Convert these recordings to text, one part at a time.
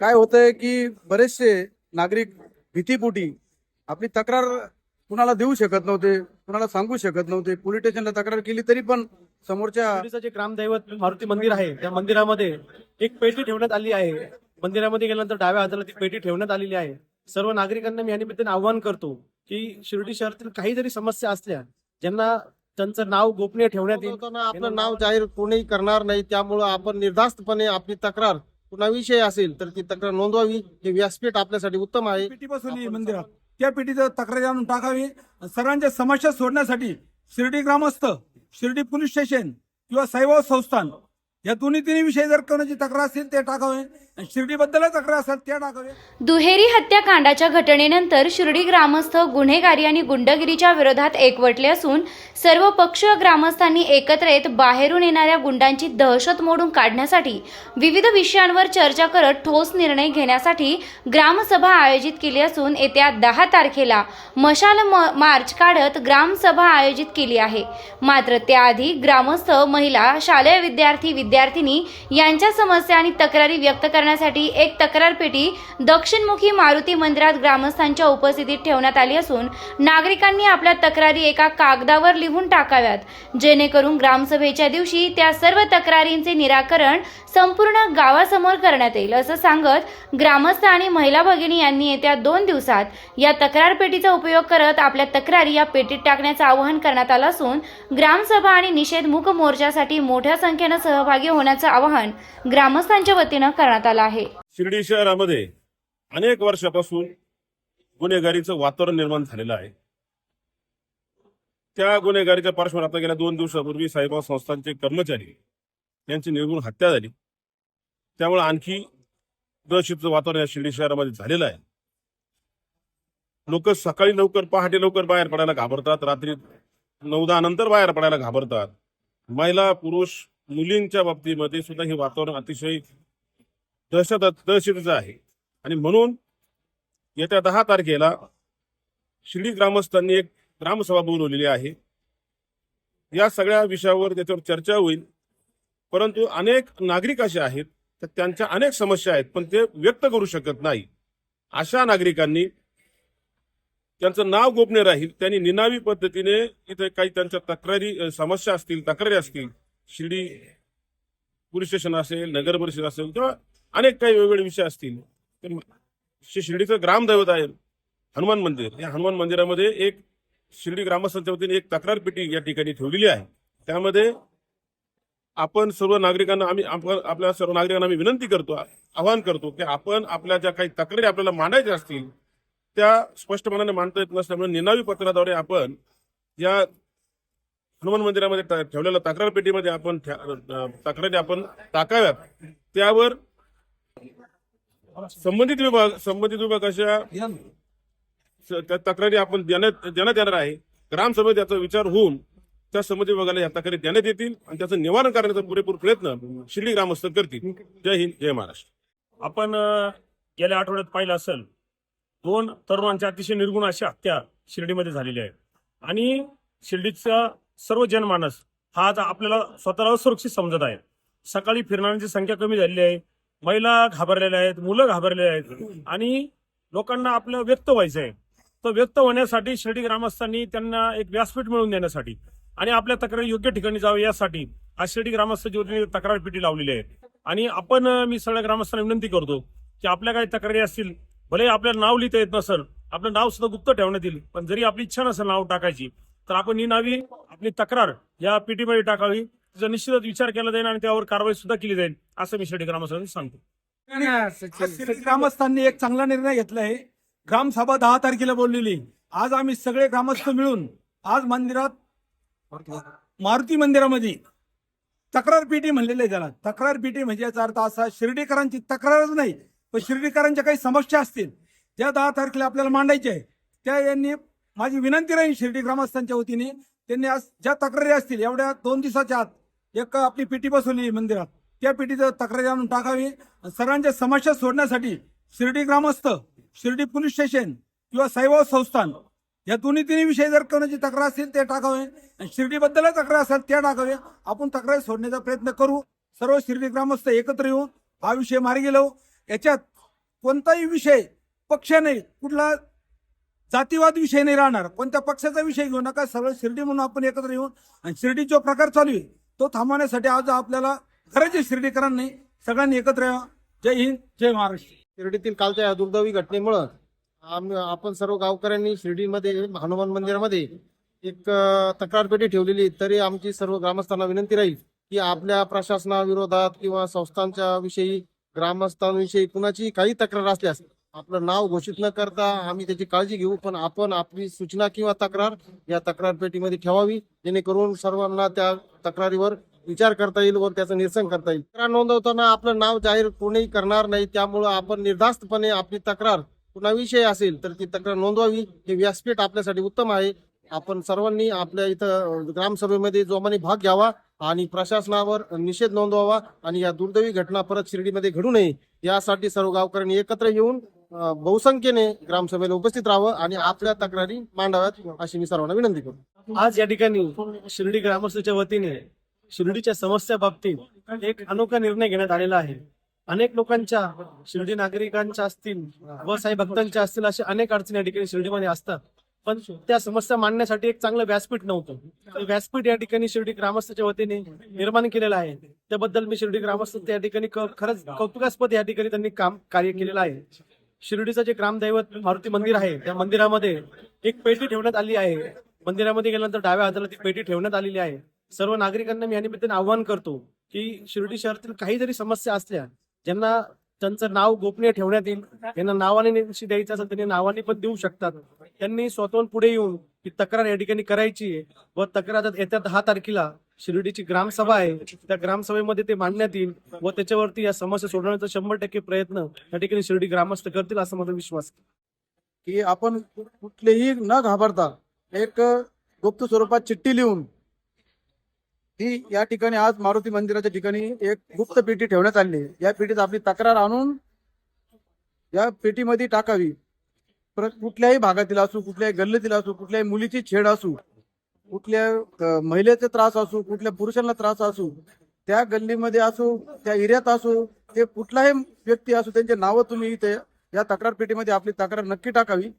काय होतंय की बरेचसे नागरिक भीतीपोटी आपली तक्रार कुणाला देऊ शकत नव्हते कुणाला सांगू शकत नव्हते. पोलीस स्टेशनला तक्रार केली तरी पण समोरच्या जे ग्रामदैवत मारुती मंदिर आहे. त्या मंदिरामध्ये एक पेटी ठेवण्यात आली आहे. मंदिरामध्ये गेल्यानंतर डाव्या हाताला ती पेटी ठेवण्यात आलेली आहे. सर्व नागरिकांना मी या निमित्ताने आवाहन करतो की शिर्डी शहरातील काही जरी समस्या असल्या ज्यांना त्यांचं नाव गोपनीय ठेवण्यात येईल. आपलं नाव जाहीर कोणीही करणार नाही. त्यामुळं आपण निर्धास्तपणे आपली तक्रार कुणाविषयी असेल तर ती तक्रार नोंदवावी. हे व्यासपीठ आपल्यासाठी उत्तम आहे. पेटी बसवली मंदिरात. त्या पेटीचं तक्रारी आणून टाकावी. सर्वांच्या समस्या सोडण्यासाठी शिर्डी ग्रामस्थ शिर्डी पोलीस स्टेशन किंवा साईबाबा संस्थान या दोन्ही तिन्ही विषय जर कोणाची तक्रार असेल ते टाकावे. आणि तक्रार असेल त्या टाकावे. दुहेरी हत्याकांडाच्या घटनेनंतर शिर्डी ग्रामस्थ गुन्हेगारी आणि गुंडगिरीच्या विरोधात एकवटले असून सर्व पक्ष ग्रामस्थांनी एकत्र येत बाहेरून येणाऱ्या गुंडांची दहशत मोडून काढण्यासाठी विविध विषयांवर चर्चा करत ठोस निर्णय घेण्यासाठी ग्रामसभा आयोजित केली असून येत्या दहा तारखेला मशाल म- मार्च काढत ग्रामसभा आयोजित केली आहे. मात्र त्याआधी ग्रामस्थ महिला शालेय विद्यार्थी विद्यार्थिनी यांच्या समस्या आणि तक्रारी व्यक्त करण्यासाठी एक तक्रार पेटी दक्षिणमुखी मारुती मंदिरात ग्रामस्थांच्या उपस्थितीत ठेवण्यात आली असून नागरिकांनी आपल्या तक्रारी एका कागदावर लिहून टाकाव्यात. जेणेकरून ग्रामसभेच्या दिवशी त्या सर्व तक्रारींचे निराकरण संपूर्ण गावासमोर करण्यात येईल असं सांगत ग्रामस्थ आणि महिला भगिनी यांनी येत्या दोन दिवसात या तक्रार पेटीचा उपयोग करत आपल्या तक्रारी या पेटीत टाकण्याचं आवाहन करण्यात आलं असून ग्रामसभा आणि निषेध मूक मोर्चासाठी मोठ्या संख्येनं सहभागी सहभागी होण्याचं आवाहन ग्रामस्थांच्या वतीनं करण्यात आलं आहे. शिर्डी शहरामध्ये अनेक वर्षापासून गुन्हेगारीचं वातावरण निर्माण झालेलं आहे. त्या गुन्हेगारीच्या पार्श्वभूमीवर आता गेल्या दोन दिवसापूर्वी साईबाबा संस्थांचे कर्मचारी यांची निर्गुण हत्या झाली. त्यामुळे आणखी दहशतीचं वातावरण या शिर्डी शहरामध्ये झालेलं आहे. लोक सकाळी लवकर पहाटे लवकर बाहेर पडायला घाबरतात रात्री नऊ दहा नंतर बाहेर पडायला घाबरतात. महिला पुरुष मुलींच्या बाबतीमध्ये सुद्धा हे वातावरण अतिशय दहशत दहशतीचं आहे. आणि म्हणून येत्या दहा तारखेला शिर्डी ग्रामस्थांनी एक ग्रामसभा बोलवलेली आहे. या सगळ्या विषयावर त्याच्यावर चर्चा होईल. परंतु अनेक नागरिक असे आहेत तर त्यांच्या अनेक समस्या आहेत पण ते व्यक्त करू शकत नाही. अशा नागरिकांनी त्यांचं नाव गोपनीय राहील त्यांनी निनावी पद्धतीने इथे काही त्यांच्या तक्रारी समस्या असतील तक्रारी असतील शिर्डी पोलीस स्टेशन असेल नगर परिषद असेल किंवा अनेक काही वेगवेगळे विषय असतील तर शिर्डीचं ग्रामदैवत आहे हनुमान मंदिर. या हनुमान मंदिरामध्ये एक शिर्डी ग्रामस्थांच्या वतीने एक तक्रार पेटी या ठिकाणी ठेवलेली आहे. त्यामध्ये आपण सर्व नागरिकांना आम्ही आपण आपल्या सर्व नागरिकांना आम्ही विनंती करतो आवाहन करतो की आपण आपल्या ज्या काही तक्रारी आपल्याला मांडायच्या असतील त्या स्पष्टपणाने मांडता येत नसल्यामुळे निनावी पत्राद्वारे आपण या हनुमान मंदिरामध्ये ठेवलेल्या तक्रार पेटीमध्ये आपण तक्रारी आपण टाकाव्यात. त्यावर संबंधित विभाग संबंधित विभागाच्या अशा त्या तक्रारी आपण देण्यात देण्यात येणार आहे. ग्रामसभेत याचा विचार होऊन त्या संबंधित विभागाला या तक्रारी देण्यात येतील आणि त्याचं निवारण करण्याचा पुरेपूर प्रयत्न शिर्डी ग्रामस्थ करतील. जय हिंद जय महाराष्ट्र. आपण गेल्या आठवड्यात पाहिलं असेल दोन तरुणांच्या अतिशय निर्गुण अशा हत्या शिर्डीमध्ये झालेली आहे आणि शिर्डीचा सर्व जनमानस हा आता आपल्याला स्वतःला असुरक्षित समजत आहे. सकाळी फिरणाऱ्यांची संख्या कमी झालेली आहे. महिला घाबरलेल्या आहेत मुलं घाबरलेले आहेत. आणि लोकांना आपलं व्यक्त व्हायचं आहे. तर व्यक्त होण्यासाठी शिर्डी ग्रामस्थांनी त्यांना एक व्यासपीठ मिळवून देण्यासाठी आणि आपल्या तक्रारी योग्य ठिकाणी जावं यासाठी आज शिर्डी ग्रामस्थ योजनेने तक्रार पेटी लावलेली आहे. आणि आपण मी सगळ्या ग्रामस्थांना विनंती करतो की आपल्या काही तक्रारी असतील भले आपल्याला नाव लिहिता येत नसेल आपलं नाव सुद्धा गुप्त ठेवण्यात येईल पण जरी आपली इच्छा नसेल नाव टाकायची तर आपण ही नावी आपली तक्रार या पीटीमध्ये टाकावी. तिचा निश्चितच विचार केला जाईल आणि त्यावर कारवाई सुद्धा केली जाईल असं मी शिर्डी ग्रामस्थांना सांगतो. ग्रामस्थांनी एक चांगला निर्णय घेतला आहे ग्रामसभा दहा तारखेला बोललेली. आज आम्ही सगळे ग्रामस्थ मिळून आज मंदिरात मारुती मंदिरामध्ये तक्रार पेटी म्हणलेले त्याला. तक्रार पेटी म्हणजे याचा अर्थ असा शिर्डीकरांची तक्रारच नाही पण शिर्डीकरांच्या काही समस्या असतील त्या दहा तारखेला आपल्याला मांडायच्या आहे त्या यांनी माझी विनंती राहील शिर्डी ग्रामस्थांच्या वतीने त्यांनी आज ज्या तक्रारी असतील एवढ्या दोन दिवसाच्या आत एक आपली पेटी बसवली मंदिरात त्या पेटीचं तक्रारी आणून टाकावी. आणि सर्वांच्या समस्या सोडण्यासाठी शिर्डी ग्रामस्थ शिर्डी पोलीस स्टेशन किंवा साईबाबा संस्थान या दोन्ही तिन्ही विषयी जर कोणाची तक्रार असेल ते टाकावे. आणि शिर्डीबद्दलच तक्रार असेल त्या टाकावे. आपण तक्रारी सोडण्याचा प्रयत्न करू. सर्व शिर्डी ग्रामस्थ एकत्र येऊन हा विषय मार्गी लावू. याच्यात कोणताही विषय पक्ष नाही कुठला जातीवाद विषय नाही राहणार. कोणत्या पक्षाचा विषय घेऊ नका. सगळं शिर्डी म्हणून आपण एकत्र येऊन आणि शिर्डी जो प्रकार चालू आहे. तो थांबवण्यासाठी आज आपल्याला गरज आहे शिर्डीकरांनी. सगळ्यांनी एकत्र यावं जय हिंद जय महाराष्ट्र. शिर्डीतील कालच्या या दुर्दैवी घटनेमुळं आपण सर्व गावकऱ्यांनी शिर्डीमध्ये हनुमान मंदिरामध्ये एक तक्रार पेटी ठेवलेली तरी आमची सर्व ग्रामस्थांना विनंती राहील की आपल्या प्रशासनाविरोधात किंवा संस्थांच्या विषयी ग्रामस्थांविषयी कुणाची काही तक्रार असल्यास आपलं नाव घोषित न करता आम्ही त्याची काळजी घेऊ पण आपण आपली सूचना किंवा तक्रार या तक्रार पेटीमध्ये ठेवावी जेणेकरून सर्वांना त्या तक्रारीवर विचार करता येईल व त्याचं निरसन करता येईल. तक्रार नोंदवताना आपलं नाव जाहीर कोणीही करणार नाही त्यामुळं आपण निर्धास्तपणे आपली तक्रार कुणाविषयी असेल तर ती तक्रार नोंदवावी. हे व्यासपीठ आपल्यासाठी उत्तम आहे. आपण सर्वांनी आपल्या इथं ग्रामसभेमध्ये जोमाने भाग घ्यावा आणि प्रशासनावर निषेध नोंदवावा आणि या दुर्दैवी घटना परत शिर्डीमध्ये घडू नये. यासाठी सर्व गावकऱ्यांनी एकत्र येऊन बहुसंख्येने ग्रामसभेला उपस्थित राहावं आणि आपल्या तक्रारी मांडाव्यात अशी मी सर्वांना विनंती करतो. आज या ठिकाणी शिर्डी ग्रामस्थांच्या वतीने शिर्डीच्या समस्या बाबतीत एक अनोखा निर्णय घेण्यात आलेला आहे. अनेक लोकांच्या शिर्डी नागरिकांच्या असतील व साई भक्तांच्या असतील अशा अनेक अडचणी या ठिकाणी शिर्डीमध्ये असतात. पण त्या समस्या मांडण्यासाठी एक चांगलं व्यासपीठ नव्हतं. तर व्यासपीठ या ठिकाणी शिर्डी ग्रामस्थाच्या वतीने निर्माण केलेलं आहे. त्याबद्दल मी शिर्डी ग्रामस्थ या ठिकाणी खरंच कौतुकास्पद या ठिकाणी त्यांनी काम कार्य केलेलं आहे. शिर्डीचं जे ग्रामदैवत मारुती मंदिर आहे त्या मंदिरामध्ये एक पेटी ठेवण्यात आली आहे. मंदिरामध्ये गेल्यानंतर डाव्या हाताला ती पेटी ठेवण्यात आलेली आहे. सर्व नागरिकांना मी या निमित्ताने आवाहन करतो की शिर्डी शहरातील काही जरी समस्या असल्या ज्यांना त्यांचं नाव गोपनीय ठेवण्यात येईल त्यांना नावाने निश्चित द्यायचं असेल त्यांनी नावाने पण देऊ शकतात. त्यांनी स्वतःहून पुढे येऊन ही तक्रार या ठिकाणी करायची व तक्रार येत्या दहा तारखेला शिर्डीची ग्रामसभा आहे त्या ग्रामसभेमध्ये ते मांडण्यात येईल व त्याच्यावरती या समस्या सोडवण्याचा शंभर टक्के प्रयत्न या ठिकाणी शिर्डी ग्रामस्थ करतील असा माझा विश्वास की आपण कुठलेही न घाबरता एक गुप्त स्वरूपात चिठ्ठी लिहून ती या ठिकाणी आज मारुती मंदिराच्या ठिकाणी एक गुप्त पेटी ठेवण्यात आली या पेटीत आपली तक्रार आणून या पेटीमध्ये टाकावी. परत कुठल्याही भागातील असू कुठल्याही गल्लीतील असू कुठल्याही मुलीची छेड असू कुठल्या महिलेचे महिलेचा त्रास असू कुठल्या पुरुषांना त्रास असू त्या गल्लीमध्ये असू त्या एरियात असू ते कुठलाही व्यक्ती असू त्यांचे नावं तुम्ही इथे या तक्रार पेटीमध्ये आपली तक्रार नक्की टाकावी.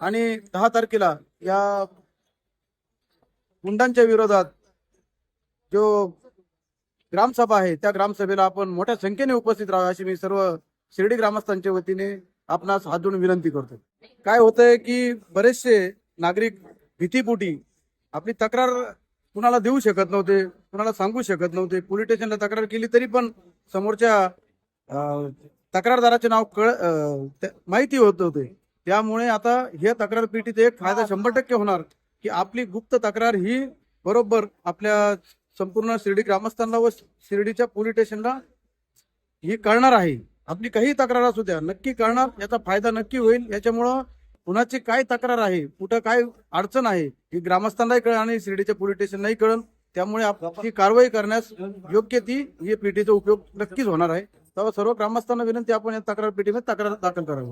आणि दहा तारखेला या गुंडांच्या विरोधात जो ग्रामसभा आहे त्या ग्रामसभेला आपण मोठ्या संख्येने उपस्थित राहावे अशी मी सर्व शिर्डी ग्रामस्थांच्या वतीने आपणास हात जोडून विनंती करतो. काय होतंय की बरेचसे नागरिक भीतीपोटी आपली तक्रार कुणाला देऊ शकत नव्हते कुणाला सांगू शकत नव्हते. पोलीस स्टेशनला तक्रार केली तरी पण समोरच्या तक्रारदाराचे नाव कळ माहिती होत होते. त्यामुळे आता हे तक्रार पेटीचा एक फायदा शंभर टक्के होणार की आपली गुप्त तक्रार ही बरोबर आपल्या संपूर्ण शिर्डी ग्रामस्थांना व शिर्डीच्या पोलीस स्टेशनला ही कळणार आहे. आपली काही तक्रार असू द्या नक्की कळणार याचा फायदा नक्की होईल. याच्यामुळं कुणाची काय तक्रार आहे? कुठं काय अडचण आहे? ही ग्रामस्थांनाही कळेल आणि शिर्डीच्या पोलीस स्टेशनलाही कळेल. त्यामुळे ही कारवाई करण्यास योग्य ती ही पेटीचा उपयोग नक्कीच होणार आहे. तेव्हा सर्व ग्रामस्थांना विनंती आपण या तक्रार पेटीमध्ये तक्रार दाखल करावी.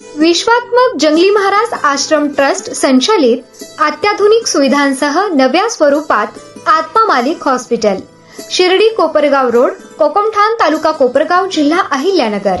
विश्वात्मक जंगली महाराज आश्रम ट्रस्ट संचालित अत्याधुनिक सुविधांसह नव्या स्वरूपात आत्मा मालिक हॉस्पिटल शिर्डी कोपरगाव रोड कोकमठाण तालुका कोपरगाव जिल्हा अहिल्यानगर.